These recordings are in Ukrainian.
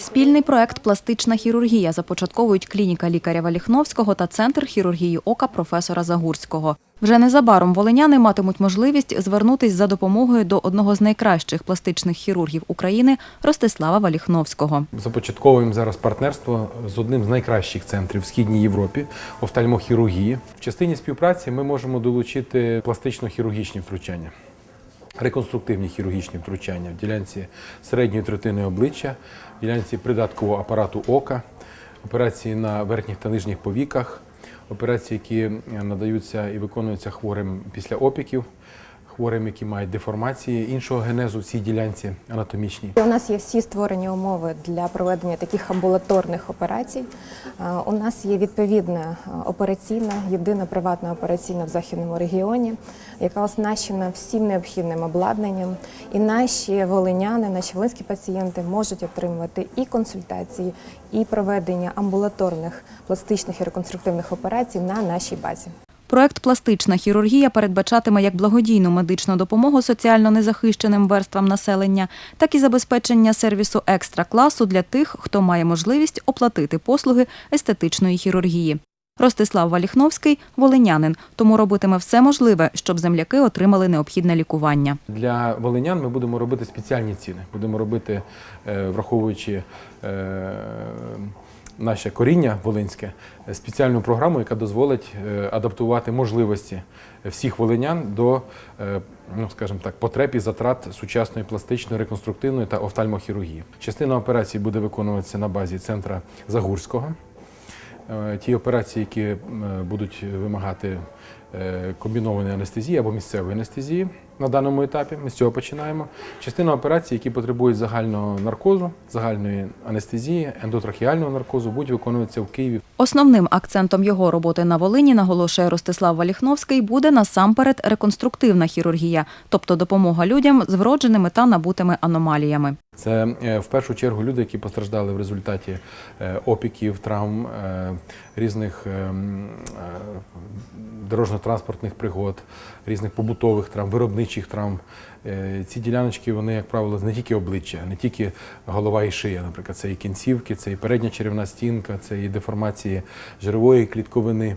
Спільний проект Пластична хірургія започатковують клініка лікаря Валіхновського та центр хірургії ока професора Загурського. Вже незабаром волиняни матимуть можливість звернутись за допомогою до одного з найкращих пластичних хірургів України Ростислава Валіхновського. Започатковуємо зараз партнерство з одним з найкращих центрів в східній Європі офтальмохірургії. В частині співпраці ми можемо долучити пластично-хірургічні втручання, реконструктивні хірургічні втручання в ділянці середньої третини обличчя, в ділянці придаткового апарату ока, операції на верхніх та нижніх повіках, операції, які надаються і виконуються хворим після опіків, хворим, які мають деформації іншого генезу в цій ділянці анатомічній. У нас є всі створені умови для проведення таких амбулаторних операцій. У нас є відповідна операційна, єдина приватна операційна в західному регіоні, яка оснащена всім необхідним обладнанням. І наші волиняни, наші волинські пацієнти можуть отримувати і консультації, і проведення амбулаторних пластичних і реконструктивних операцій на нашій базі. Проект Пластична хірургія передбачатиме як благодійну медичну допомогу соціально незахищеним верствам населення, так і забезпечення сервісу екстра класу для тих, хто має можливість оплатити послуги естетичної хірургії. Ростислав Валіхновський – волинянин, тому робитиме все можливе, щоб земляки отримали необхідне лікування. Для волинян ми будемо робити спеціальні ціни. Будемо робити, е, враховуючи е, наше коріння волинське, е, спеціальну програму, яка дозволить е, адаптувати можливості всіх волинян до, е, ну скажімо так, потреб і затрат сучасної пластичної, реконструктивної та офтальмохірургії. Частина операцій буде виконуватися на базі центра Загурського. Е, Ті операції, які будуть вимагати е, комбінованої анестезії або місцевої анестезії на даному етапі, ми з цього починаємо. Частина операцій, які потребують загального наркозу, загальної анестезії, ендотрахеального наркозу, будуть виконуватися в Києві. Основним акцентом його роботи на Волині, наголошує Ростислав Валіхновський, буде насамперед реконструктивна хірургія, тобто допомога людям з вродженими та набутими аномаліями. Це е, в першу чергу люди, які постраждали в результаті е, опіків, травм, е, різних е, м, е, дорожньо-транспортних пригод, різних побутових травм, виробничих травм. Е, Ці діляночки, вони, як правило, не тільки обличчя, не тільки голова і шия, наприклад, це і кінцівки, це і передня черевна стінка, це і деформації жирової клітковини.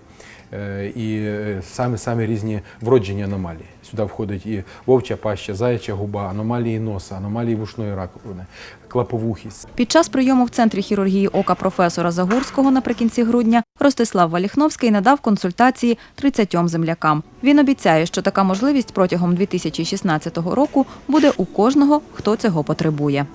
е, І е, самі самі різні вроджені аномалії. Сюди входить і вовча паща, заяча губа, аномалії носа, аномалії вушної раковини, клаповухість. Під час прийому в центрі хірургії ока професора Загурського наприкінці грудня Ростислав Валіхновський надав консультації 30 землякам. Він обіцяє, що така можливість протягом 2016 року буде у кожного, хто цього потребує.